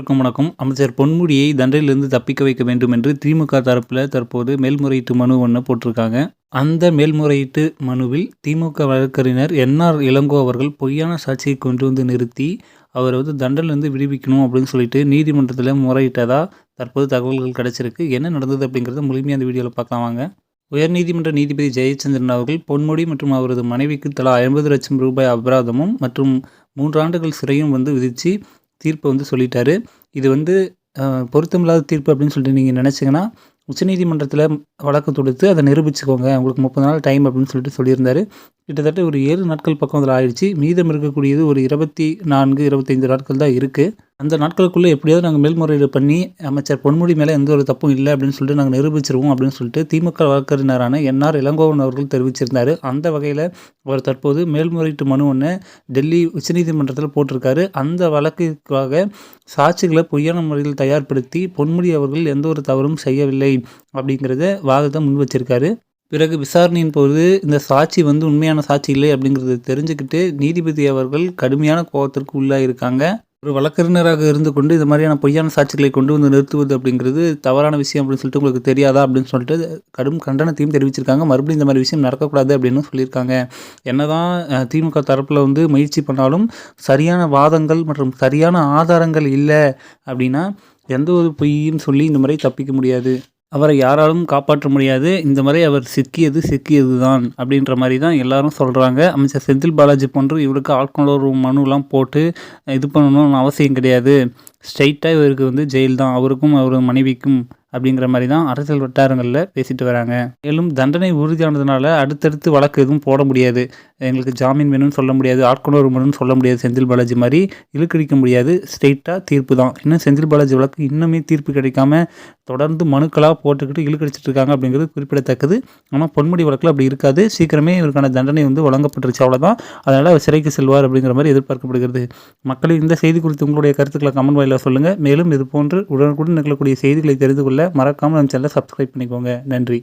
இருக்கும் வணக்கம். அமைச்சர் பொன்முடியை தண்டனையிலிருந்து தப்பிக்க வைக்க வேண்டும் என்று திமுக தரப்பில் தற்போது மேல்முறையீட்டு மனு ஒன்று போட்டிருக்காங்க. அந்த மேல்முறையீட்டு மனுவில் திமுக வழக்கறிஞர் என்ஆர் இளங்கோ அவர்கள் பொய்யான சாட்சியை கொண்டு வந்து நிறுத்தி அவரை வந்து தண்டனையிலிருந்து விடுவிக்கணும் அப்படின்னு சொல்லிட்டு நீதிமன்றத்தில் முறையிட்டதா தற்போது தகவல்கள் கிடைச்சிருக்கு. என்ன நடந்தது அப்படிங்கிறத முழுமையாக அந்த வீடியோவில் பார்க்கலாம் வாங்க. உயர்நீதிமன்ற நீதிபதி ஜெயச்சந்திரன் அவர்கள் பொன்முடி மற்றும் அவரது மனைவிக்கு தலா ஐம்பது லட்சம் ரூபாய் அபராதமும் மற்றும் மூன்றாண்டுகள் சிறையும் வந்து விதித்து தீர்ப்பை வந்து சொல்லிட்டாரு. இது வந்து பொருத்தமில்லாத தீர்ப்பு அப்படின்னு சொல்லிட்டு நீங்கள் நினச்சிங்கன்னா உச்சநீதிமன்றத்தில் வழக்கு தொடுத்து அதை நிரூபிச்சுக்கோங்க. உங்களுக்கு முப்பது நாள் டைம் அப்படின்னு சொல்லிட்டு சொல்லியிருந்தார். கிட்டத்தட்ட ஒரு ஏழு நாட்கள் பக்கம் அதில் ஆயிடுச்சு. மீதம் இருக்கக்கூடியது ஒரு இருபத்தி நான்கு இருபத்தைந்து நாட்கள் தான் இருக்குது அந்த நாட்களுக்குள்ளே எப்படியாவது நாங்கள் மேல்முறையீடு பண்ணி அமைச்சர் பொன்முடி மேலே எந்த ஒரு தப்பும் இல்லை அப்படின்னு சொல்லிட்டு நாங்கள் நிரூபிச்சிருவோம் அப்படின்னு சொல்லிட்டு திமுக வழக்கறிஞரான என்ஆர் இளங்கோவன் அவர்கள் தெரிவிச்சிருந்தார். அந்த வகையில் அவர் தற்போது மேல்முறையீட்டு மனு ஒன்று டெல்லி உச்சநீதிமன்றத்தில் போட்டிருக்காரு. அந்த வழக்குக்காக சாட்சிகளை பொய்யான முறையில் தயார்படுத்தி பொன்முடி அவர்கள் எந்த ஒரு தவறும் செய்யவில்லை அப்படிங்கிறத வாதத்தை முன் வச்சிருக்காரு. பிறகு விசாரணையின் போது இந்த சாட்சி வந்து உண்மையான சாட்சி இல்லை அப்படிங்கிறத தெரிஞ்சுக்கிட்டு நீதிபதி அவர்கள் கடுமையான கோபத்திற்கு உள்ளாயிருக்காங்க. ஒரு வழக்கறிஞராக இருந்து கொண்டு இது மாதிரியான பொய்யான சாட்சிகளை கொண்டு வந்து நிறுத்துவது அப்படிங்கிறது தவறான விஷயம் அப்படின்னு சொல்லிட்டு உங்களுக்கு தெரியாதா அப்படின்னு சொல்லிட்டு கடும் கண்டனத்தையும் தெரிவிச்சிருக்காங்க. மறுபடியும் இந்த மாதிரி விஷயம் நடக்கக்கூடாது அப்படின்னு சொல்லியிருக்காங்க. என்னதான் திமுக தரப்பில் வந்து முயற்சி பண்ணாலும் சரியான வாதங்கள் மற்றும் சரியான ஆதாரங்கள் இல்லை அப்படின்னா எந்த ஒரு பொய்யும் சொல்லி இந்த மாதிரி தப்பிக்க முடியாது. அவரை யாராலும் காப்பாற்ற முடியாது. இந்த மாதிரி அவர் சிக்கியது சிக்கியது தான் அப்படின்ற மாதிரி தான் எல்லாரும் சொல்கிறாங்க அமைச்சர் செந்தில் பாலாஜி போன்று இவருக்கு ஆட்கொணர்வு மனுலாம் போட்டு இது பண்ணணும்னு அவசியம் கிடையாது. ஸ்ட்ரைட்டாக இவருக்கு வந்து ஜெயில் தான் அவருக்கும் அவர் மனைவிக்கும் அப்படிங்கிற மாதிரி தான் அரசியல் வட்டாரங்களில் பேசிட்டு வராங்க. மேலும் தண்டனை உறுதியானதுனால அடுத்தடுத்து வழக்கு எதுவும் போட முடியாது. எங்களுக்கு ஜாமீன் வேணும்னு சொல்ல முடியாது. ஆட்கொணர்வு வேணும்னு சொல்ல முடியாது. செந்தில் பாலாஜி மாதிரி இழுக்கடிக்க முடியாது. ஸ்ட்ரெயிட்டாக தீர்ப்பு தான் இன்னும் செந்தில் பாலாஜி வழக்கு இன்னுமே தீர்ப்பு கிடைக்காம தொடர்ந்து மனுக்களாக போட்டுக்கிட்டு இழுக்கடிச்சிட்டு இருக்காங்க அப்படிங்கிறது குறிப்பிடத்தக்கது. ஆனால் பொன்முடி வழக்கில் அப்படி இருக்காது. சீக்கிரமே இவருக்கான தண்டனை வந்து வழங்கப்பட்டுருச்சு. அவ்வளோதான் அதனால் அவர் சிறைக்கு செல்வார் அப்படிங்கிற மாதிரி எதிர்பார்க்கப்படுகிறது. மக்களின் இந்த செய்தி குறித்து உங்களுடைய கருத்துக்களை கமெண்ட் வாயிலாக சொல்லுங்கள் மேலும் இது போன்று உடனுக்குடன் நிகழக்கூடிய செய்திகளை தெரிந்து கொள்ள மறக்காமல் நம்ம சேனலை சப்ஸ்கிரைப் பண்ணிக்கோங்க. நன்றி.